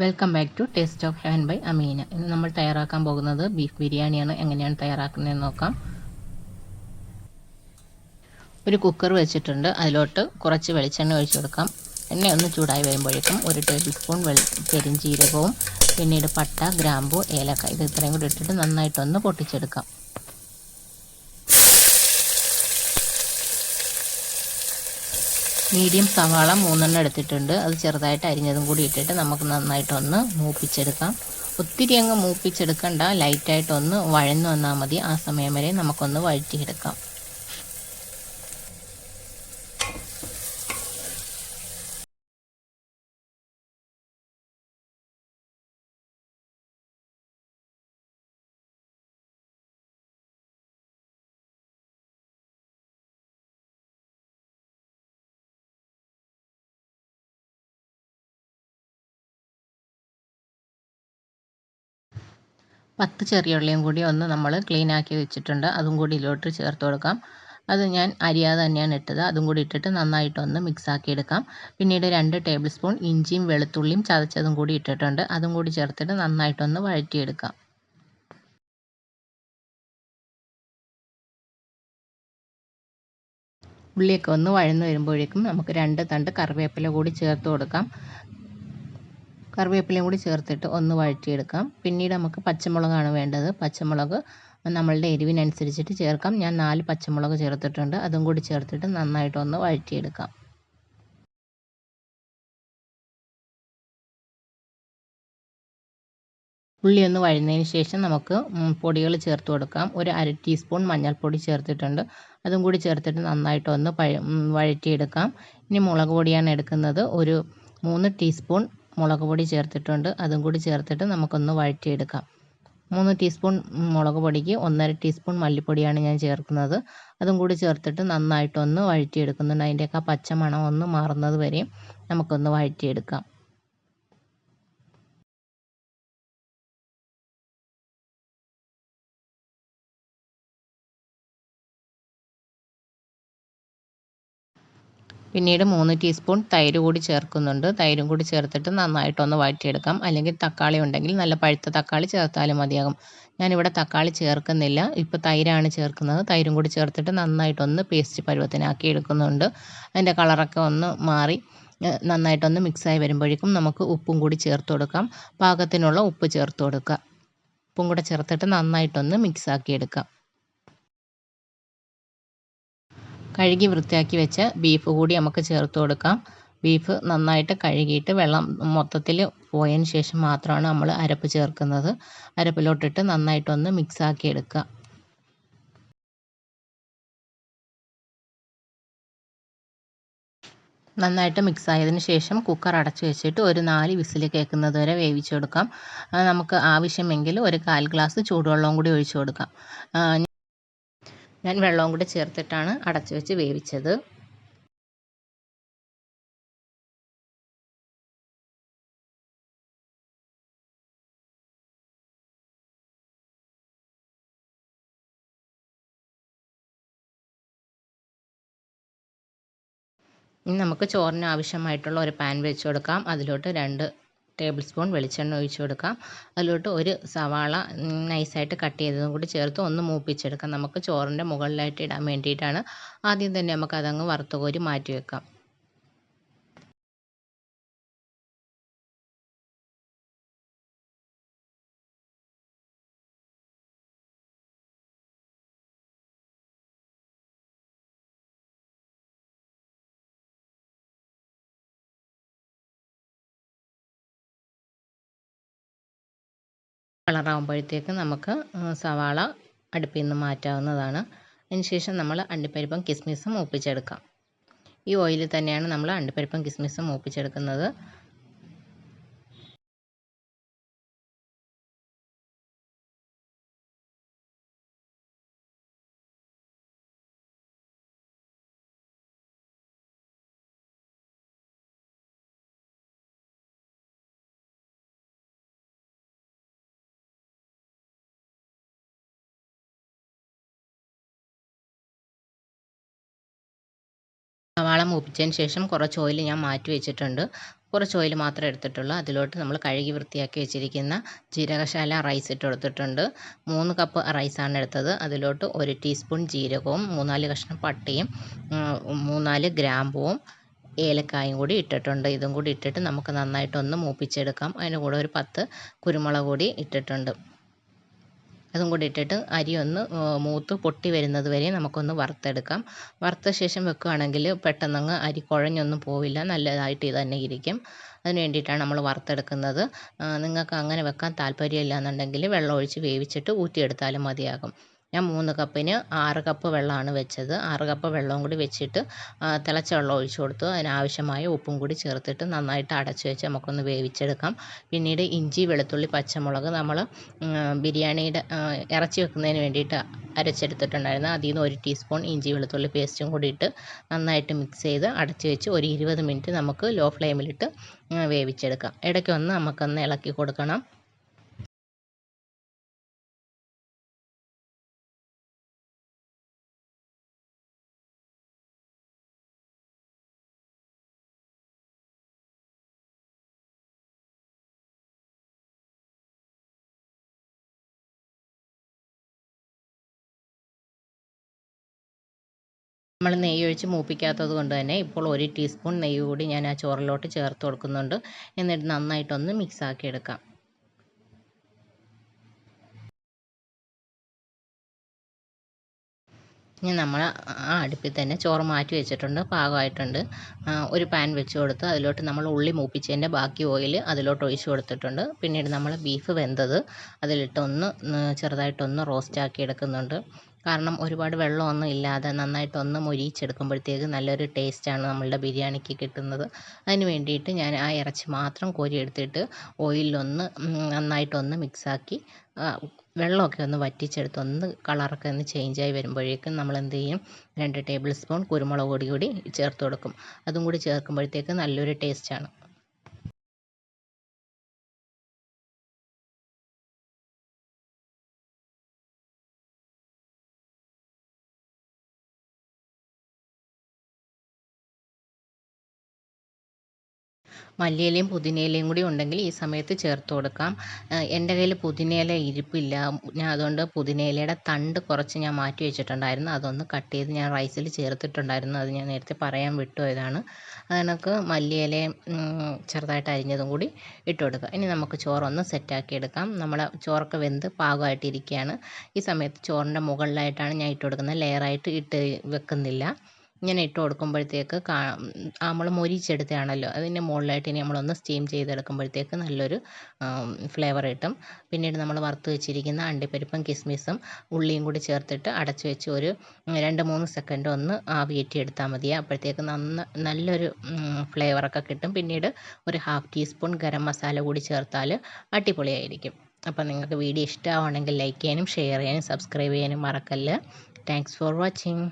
Welcome back to taste of heaven by Ameena ഇന്ന് നമ്മൾ തയ്യാറാക്കാൻ പോകുന്നത് ബീഫ് ബിരിയാണിയാണ്. എങ്ങനെയാണ് തയ്യാറാക്കുന്നതെന്ന് നോക്കാം. ഒരു കുക്കർ വെച്ചിട്ടുണ്ട്. അതിലോട്ട് കുറച്ച് വെളിച്ചെണ്ണ ഒഴിച്ചു കൊടുക്കാം. എണ്ണ ഒന്ന് ചൂടായി വരുമ്പോഴേക്കും ഒരു ടേബിൾ സ്പൂൺ വെളി പെരിഞ്ചീരകവും പിന്നീട് പട്ട ഗ്രാമ്പു ഏലക്ക ഇത് ഇത്രയും കൂടി ഇട്ടിട്ട് നന്നായിട്ടൊന്ന് പൊട്ടിച്ചെടുക്കാം. മീഡിയം സവാള മൂന്നെണ്ണം എടുത്തിട്ടുണ്ട്. അത് ചെറുതായിട്ട് അരിഞ്ഞതും കൂടി ഇട്ടിട്ട് നമുക്ക് നന്നായിട്ടൊന്ന് മൂപ്പിച്ചെടുക്കാം. ഒത്തിരി അങ്ങ് മൂപ്പിച്ചെടുക്കണ്ട. ലൈറ്റായിട്ടൊന്ന് വഴന്നു വന്നാൽ മതി. ആ സമയം വരെ നമുക്കൊന്ന് വഴറ്റിയെടുക്കാം. പത്ത് ചെറിയ ഉള്ളിയും കൂടി ഒന്ന് നമ്മൾ ക്ലീൻ ആക്കി വെച്ചിട്ടുണ്ട്. അതും കൂടി ഇതിലോട്ട് ചേർത്ത് കൊടുക്കാം. അത് ഞാൻ അരിയാതെ തന്നെയാണ് ഇട്ടത്. അതും കൂടി ഇട്ടിട്ട് നന്നായിട്ടൊന്ന് മിക്സ് ആക്കി എടുക്കാം. പിന്നീട് രണ്ട് ടേബിൾ സ്പൂൺ ഇഞ്ചിയും വെളുത്തുള്ളിയും ചതച്ചതും കൂടി ഇട്ടിട്ടുണ്ട്. അതും കൂടി ചേർത്തിട്ട് നന്നായിട്ടൊന്ന് വഴറ്റിയെടുക്കാം. ഉള്ളിയൊക്കെ ഒന്ന് വഴന്ന് വരുമ്പോഴേക്കും നമുക്ക് രണ്ട് തണ്ട് കറിവേപ്പില കൂടി ചേർത്ത് കൊടുക്കാം. കറിവേപ്പിലയും കൂടി ചേർത്തിട്ട് ഒന്ന് വഴറ്റിയെടുക്കാം. പിന്നീട് നമുക്ക് പച്ചമുളകാണ് വേണ്ടത്. പച്ചമുളക് നമ്മളുടെ എരിവിനനുസരിച്ചിട്ട് ചേർക്കാം. ഞാൻ നാല് പച്ചമുളക് ചേർത്തിട്ടുണ്ട്. അതും കൂടി ചേർത്തിട്ട് നന്നായിട്ട് നന്നായിട്ടൊന്ന് വഴറ്റിയെടുക്കാം. ഉള്ളി ഒന്ന് വഴുന്നതിന് ശേഷം നമുക്ക് പൊടികൾ ചേർത്ത് കൊടുക്കാം. ഒരു അര ടീസ്പൂൺ മഞ്ഞൾപ്പൊടി ചേർത്തിട്ടുണ്ട്. അതും കൂടി ചേർത്തിട്ട് നന്നായിട്ട് ഒന്ന് പഴ വഴറ്റിയെടുക്കാം. ഇനി മുളക് പൊടിയാണ് എടുക്കുന്നത്. ഒരു മൂന്ന് ടീസ്പൂൺ മുളക് പൊടി ചേർത്തിട്ടുണ്ട്. അതും കൂടി ചേർത്തിട്ട് നമുക്കൊന്ന് വഴറ്റിയെടുക്കാം. മൂന്ന് ടീസ്പൂൺ മുളക് പൊടിക്ക് ഒന്നര ടീസ്പൂൺ മല്ലിപ്പൊടിയാണ് ഞാൻ ചേർക്കുന്നത്. അതും കൂടി ചേർത്തിട്ട് നന്നായിട്ടൊന്ന് വഴറ്റിയെടുക്കുന്നുണ്ട്. അതിന്റെയൊക്കെ പച്ച മണം ഒന്ന് മാറുന്നത് വരെയും നമുക്കൊന്ന് വഴറ്റിയെടുക്കാം. പിന്നീട് മൂന്ന് ടീസ്പൂൺ തൈര് കൂടി ചേർക്കുന്നുണ്ട്. തൈരും കൂടി ചേർത്തിട്ട് നന്നായിട്ടൊന്ന് വഴറ്റിയെടുക്കാം. അല്ലെങ്കിൽ തക്കാളി ഉണ്ടെങ്കിൽ നല്ല പഴുത്ത തക്കാളി ചേർത്താലും മതിയാകും. ഞാനിവിടെ തക്കാളി ചേർക്കുന്നില്ല. ഇപ്പോൾ തൈരാണ് ചേർക്കുന്നത്. തൈരും കൂടി ചേർത്തിട്ട് നന്നായിട്ടൊന്ന് പേസ്റ്റ് പരുവത്തിനാക്കി എടുക്കുന്നുണ്ട്. അതിന്റെ കളറൊക്കെ ഒന്ന് മാറി നന്നായിട്ടൊന്ന് മിക്സായി വരുമ്പോഴേക്കും നമുക്ക് ഉപ്പും കൂടി ചേർത്ത് കൊടുക്കാം. പാകത്തിനുള്ള ഉപ്പ് ചേർത്ത് കൊടുക്കുക. ഉപ്പും കൂടെ ചേർത്തിട്ട് നന്നായിട്ടൊന്ന് മിക്സാക്കി എടുക്കാം. കഴുകി വൃത്തിയാക്കി വെച്ച ബീഫ് കൂടി നമുക്ക് ചേർത്ത് കൊടുക്കാം. ബീഫ് നന്നായിട്ട് കഴുകിയിട്ട് വെള്ളം മൊത്തത്തിൽ പോയതിന് ശേഷം മാത്രമാണ് നമ്മൾ അരപ്പ് ചേർക്കുന്നത്. അരപ്പിലോട്ടിട്ട് നന്നായിട്ടൊന്ന് മിക്സാക്കി എടുക്കുക. നന്നായിട്ട് മിക്സ് ആയതിന് ശേഷം കുക്കർ അടച്ചു വെച്ചിട്ട് ഒരു നാല് വിസിൽ കേൾക്കുന്നത് വരെ വേവിച്ചു കൊടുക്കാം. നമുക്ക് ആവശ്യമെങ്കിൽ ഒരു കാൽ ഗ്ലാസ് ചൂടുവെള്ളവും കൂടി ഒഴിച്ചു കൊടുക്കാം. ഞാൻ വെള്ളവും കൂടി ചേർത്തിട്ടാണ് അടച്ചു വെച്ച് വേവിച്ചത്. ഇനി നമുക്ക് ചോറിന് ആവശ്യമായിട്ടുള്ള ഒരു പാൻ വെച്ച് കൊടുക്കാം. അതിലോട്ട് രണ്ട് ടേബിൾ സ്പൂൺ വെളിച്ചെണ്ണ ഒഴിച്ചു കൊടുക്കാം. അതിലോട്ട് ഒരു സവാള നൈസായിട്ട് കട്ട് ചെയ്തതും കൂടി ചേർത്ത് ഒന്ന് മൂപ്പിച്ചെടുക്കാം. നമുക്ക് ചോറിന്റെ മുകളിലായിട്ട് ഇടാൻ വേണ്ടിയിട്ടാണ് ആദ്യം തന്നെ നമുക്കതങ്ങ് വറുത്തുകോരി വറുത്ത് കോരി മാറ്റി വെക്കാം. കളറാകുമ്പോഴത്തേക്ക് നമുക്ക് സവാള അടുപ്പിൽ നിന്ന് മാറ്റാവുന്നതാണ്. അതിനുശേഷം നമ്മൾ അണ്ടിപ്പരിപ്പും കിസ്മിസും മൂപ്പിച്ചെടുക്കാം. ഈ ഓയിലിൽ തന്നെയാണ് നമ്മൾ അണ്ടിപ്പരിപ്പും കിസ്മിസും മൂപ്പിച്ചെടുക്കുന്നത്. സവാള മൂപ്പിച്ചതിന് ശേഷം കുറച്ച് ഓയിൽ ഞാൻ മാറ്റി വെച്ചിട്ടുണ്ട്. കുറച്ച് ഓയിൽ മാത്രം എടുത്തിട്ടുള്ളൂ. അതിലോട്ട് നമ്മൾ കഴുകി വൃത്തിയാക്കി വെച്ചിരിക്കുന്ന ജീരകശാല റൈസ് ഇട്ട് കൊടുത്തിട്ടുണ്ട്. മൂന്ന് കപ്പ് റൈസാണ് എടുത്തത്. അതിലോട്ട് ഒരു ടീസ്പൂൺ ജീരകവും മൂന്നാൽ കഷ്ണം പട്ടയും മൂന്നാൽ ഗ്രാമ്പുവും ഏലക്കായും കൂടി ഇട്ടിട്ടുണ്ട്. ഇതും കൂടി ഇട്ടിട്ട് നമുക്ക് നന്നായിട്ടൊന്ന് മൂപ്പിച്ചെടുക്കാം. അതിന് കൂടെ ഒരു പത്ത് കുരുമുളക് കൂടി ഇട്ടിട്ടുണ്ട്. അതും കൂടി ഇട്ടിട്ട് അരി ഒന്ന് മൂത്ത് പൊട്ടി വരുന്നത് വരെ നമുക്കൊന്ന് വറുത്തെടുക്കാം. വറുത്ത ശേഷം വെക്കുകയാണെങ്കിൽ പെട്ടെന്നങ്ങ് അരി കുഴഞ്ഞൊന്നും പോവില്ല. നല്ലതായിട്ട് ഇത് തന്നെ ഇരിക്കും. അതിന് വേണ്ടിയിട്ടാണ് നമ്മൾ വറുത്തെടുക്കുന്നത്. നിങ്ങൾക്ക് അങ്ങനെ വെക്കാൻ താല്പര്യമില്ല എന്നുണ്ടെങ്കിൽ വെള്ളം ഒഴിച്ച് വേവിച്ചിട്ട് ഊറ്റിയെടുത്താലും മതിയാകും. ഞാൻ മൂന്ന് കപ്പിന് ആറ് കപ്പ് വെള്ളമാണ് വെച്ചത്. ആറ് കപ്പ് വെള്ളവും കൂടി വെച്ചിട്ട് തിളച്ച വെള്ളം ഒഴിച്ചു കൊടുത്തു. അതിനാവശ്യമായ ഉപ്പും കൂടി ചേർത്തിട്ട് നന്നായിട്ട് അടച്ച് വെച്ച് നമുക്കൊന്ന് വേവിച്ചെടുക്കാം. പിന്നീട് ഇഞ്ചി വെളുത്തുള്ളി പച്ചമുളക് നമ്മൾ ബിരിയാണിയുടെ ഇറച്ചി വെക്കുന്നതിന് വേണ്ടിയിട്ട് അരച്ചെടുത്തിട്ടുണ്ടായിരുന്നു. അതിൽ നിന്ന് ഒരു ടീസ്പൂൺ ഇഞ്ചി വെളുത്തുള്ളി പേസ്റ്റും കൂടി ഇട്ട് നന്നായിട്ട് മിക്സ് ചെയ്ത് അടച്ച് വെച്ച് ഒരു ഇരുപത് മിനിറ്റ് നമുക്ക് ലോ ഫ്ലെയിമിലിട്ട് വേവിച്ചെടുക്കാം. ഇടയ്ക്കൊന്ന് നമുക്കൊന്ന് ഇളക്കി കൊടുക്കണം. നമ്മൾ നെയ്യ് ഒഴിച്ച് മൂപ്പിക്കാത്തത് കൊണ്ട് തന്നെ ഇപ്പോൾ ഒരു ടീസ്പൂൺ നെയ്യ് കൂടി ഞാൻ ആ ചോറിലോട്ട് ചേർത്ത് കൊടുക്കുന്നുണ്ട്. എന്നിട്ട് നന്നായിട്ടൊന്ന് മിക്സാക്കി എടുക്കാം. ഇനി നമ്മൾ ആ അടുപ്പിൽ തന്നെ ചോറ് മാറ്റി വെച്ചിട്ടുണ്ട്. പാകമായിട്ടുണ്ട്. ഒരു പാൻ വെച്ച് കൊടുത്ത് അതിലോട്ട് നമ്മൾ ഉള്ളി മൂപ്പിച്ചതിന്റെ ബാക്കി ഓയിൽ അതിലോട്ട് ഒഴിച്ച് കൊടുത്തിട്ടുണ്ട്. പിന്നീട് നമ്മൾ ബീഫ് വെന്തത് അതിലിട്ടൊന്ന് ചെറുതായിട്ടൊന്ന് റോസ്റ്റാക്കി എടുക്കുന്നുണ്ട്. കാരണം ഒരുപാട് വെള്ളമൊന്നും ഇല്ലാതെ നന്നായിട്ടൊന്ന് മൊരിയിച്ചെടുക്കുമ്പോഴത്തേക്ക് നല്ലൊരു ടേസ്റ്റാണ് നമ്മളുടെ ബിരിയാണിക്ക് കിട്ടുന്നത്. അതിന് വേണ്ടിയിട്ട് ഞാൻ ആ ഇറച്ചി മാത്രം കോരി എടുത്തിട്ട് ഓയിലൊന്ന് നന്നായിട്ടൊന്ന് മിക്സാക്കി വെള്ളമൊക്കെ ഒന്ന് വറ്റിച്ചെടുത്ത് ഒന്ന് കളറൊക്കെ ഒന്ന് ചേഞ്ചായി വരുമ്പോഴേക്കും നമ്മൾ എന്ത് ചെയ്യും? രണ്ട് ടേബിൾ സ്പൂൺ കുരുമുളക് പൊടി കൂടി ചേർത്ത് കൊടുക്കും. അതും കൂടി ചേർക്കുമ്പോഴത്തേക്ക് നല്ലൊരു ടേസ്റ്റാണ്. മല്ലിയിലയും പുതിനയിലയും കൂടി ഉണ്ടെങ്കിൽ ഈ സമയത്ത് ചേർത്ത് കൊടുക്കാം. എന്റെ കയ്യിൽ പുതിനയില ഇരിപ്പില്ല. ഞാൻ അതുകൊണ്ട് പുതിനയിലയുടെ തണ്ട് കുറച്ച് ഞാൻ മാറ്റി വെച്ചിട്ടുണ്ടായിരുന്നു. അതൊന്ന് കട്ട് ചെയ്ത് ഞാൻ റൈസിൽ ചേർത്തിട്ടുണ്ടായിരുന്നു. അത് ഞാൻ നേരത്തെ പറയാൻ വിട്ടുപോയതാണ്. അത് മല്ലിയിലയും ചെറുതായിട്ട് അരിഞ്ഞതും കൂടി ഇട്ട് കൊടുക്കുക. ഇനി നമുക്ക് ചോറൊന്ന് സെറ്റാക്കി എടുക്കാം. നമ്മളെ ചോറൊക്കെ വെന്ത് പാകമായിട്ടിരിക്കുകയാണ്. ഈ സമയത്ത് ചോറിന്റെ മുകളിലായിട്ടാണ് ഞാൻ ഇട്ട് കൊടുക്കുന്നത്. ലെയറായിട്ട് ഇട്ട് വെക്കുന്നില്ല. ഇങ്ങനെ ഇട്ട് കൊടുക്കുമ്പോഴത്തേക്ക് കാ നമ്മൾ മൊരിച്ചെടുത്തതാണല്ലോ. അതിന്റെ മുകളിലായിട്ട് ഇനി നമ്മളൊന്ന് സ്റ്റീം ചെയ്തെടുക്കുമ്പോഴത്തേക്ക് നല്ലൊരു ഫ്ലേവർ കിട്ടും. പിന്നീട് നമ്മൾ വറുത്ത് വെച്ചിരിക്കുന്ന അണ്ടിപ്പരിപ്പും കിസ്മിസും ഉള്ളിയും കൂടി ചേർത്തിട്ട് അടച്ച് വെച്ച് ഒരു രണ്ട് മൂന്ന് സെക്കൻഡ് ഒന്ന് ആവിയേറ്റിയെടുത്താൽ മതി അപ്പോഴത്തേക്ക് നന്ന നല്ലൊരു ഫ്ലേവറൊക്കെ കിട്ടും. പിന്നീട് ഒരു ഹാഫ് ടീസ്പൂൺ ഗരം മസാല കൂടി ചേർത്താൽ അടിപൊളിയായിരിക്കും. അപ്പോൾ നിങ്ങൾക്ക് വീഡിയോ ഇഷ്ടമാണെങ്കിൽ ലൈക്ക് ചെയ്യാനും ഷെയർ ചെയ്യാനും സബ്സ്ക്രൈബ് ചെയ്യാനും മറക്കല്ലേ. Thanks for watching